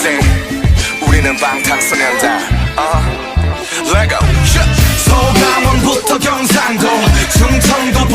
sing 우리는 방탄소년단. uh, Lego 서강원부터 경상도. 전라도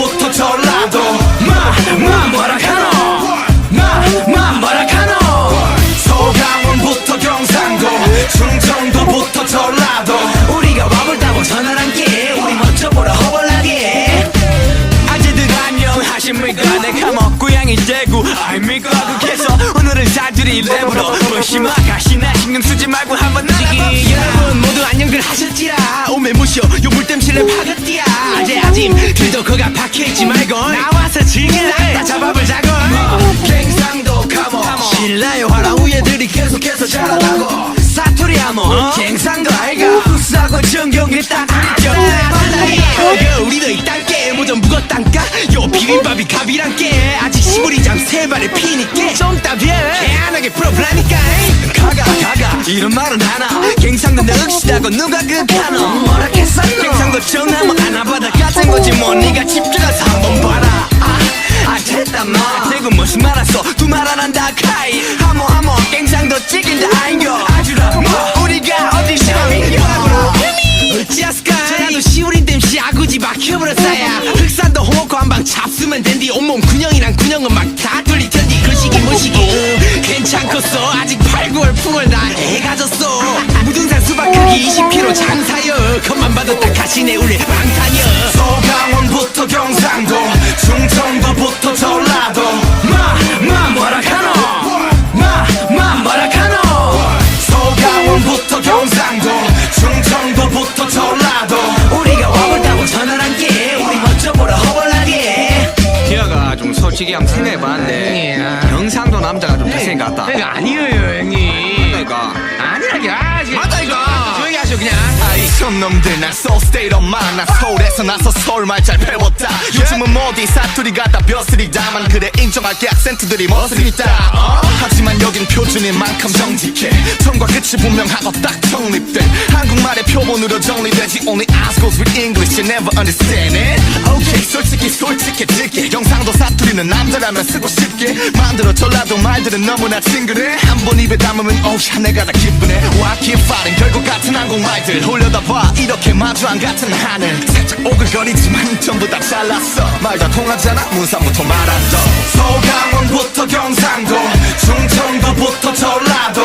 사투리 랩으로 무시마 가시나 신경 쓰지 말고 한번 나가봅시다 여러분 모두 안녕들 하셨지라. 오메 무쇼 요 물 땜실에 파겠디야. 아재 아짐 들도 거가 박혀있지 말고. 나와서 즐길래 다 잡아보자고. 갱상도 카모 신라요 화랑 우예들이 계속해서 자라나고. 사투리 하모 갱상도 아이가 싸고 정경이 따뜻했죠 그 우리도 이딴게 뭐좀 묵었단까 요 비빔밥이 갑이란 게. 아직 시부리장 세 발에 피니께. 좀 따비해 개안하게 풀어보라니까 가가 가가 이런 말은 하나. 갱상도 늑시다고 누가 그가노? 뭐라 했어? 갱상도 정하면 하나바다 같은 거지 뭐. 니가 집중해서 한번 봐라 온몸 군형이랑 군형은 막 다 뚫릴 텐디 그 시기 음, 괜찮겠어. 아직 8, 9월 풍월 다애 가 졌어. 무등산 수박 크기 20kg 장사여. 겉만 봐도 딱 가시네 우리 방탄여. 서강원부터 경상도 남자가 좀 잘생 같다. 내가 아니에요 형님 아이 손놈들 난 so state of mind. 나 서울에서 나서 서울 말 잘 배웠다. 요즘은 모디 사투리 같다 벼슬이다만 그래 인정할게 악센트들이 멋있다. 어? 하지만 여긴 표준인 만큼 정직해. 처음과 끝이 분명하고 딱 정립돼. 한국말의 표본으로 정리되지. Only eyes goes with English you never understand it. Okay 솔직히 솔직해질게. 영상도 사투리는 남자라면 쓰고 싶게. 만들어 전라도 말들은 너무나 친근해. 한 번 입에 담으면 어우야 내가 다 기쁘네. 와 keep fighting? 결국 같은 한국말들. 올려다 봐 이렇게 마주 안 같은 하늘. 살짝 오글거리지만 전부 다 잘났어. 말 다 통하잖아 문산부터 말한다 서강원부터 경상도 충청도부터 전라도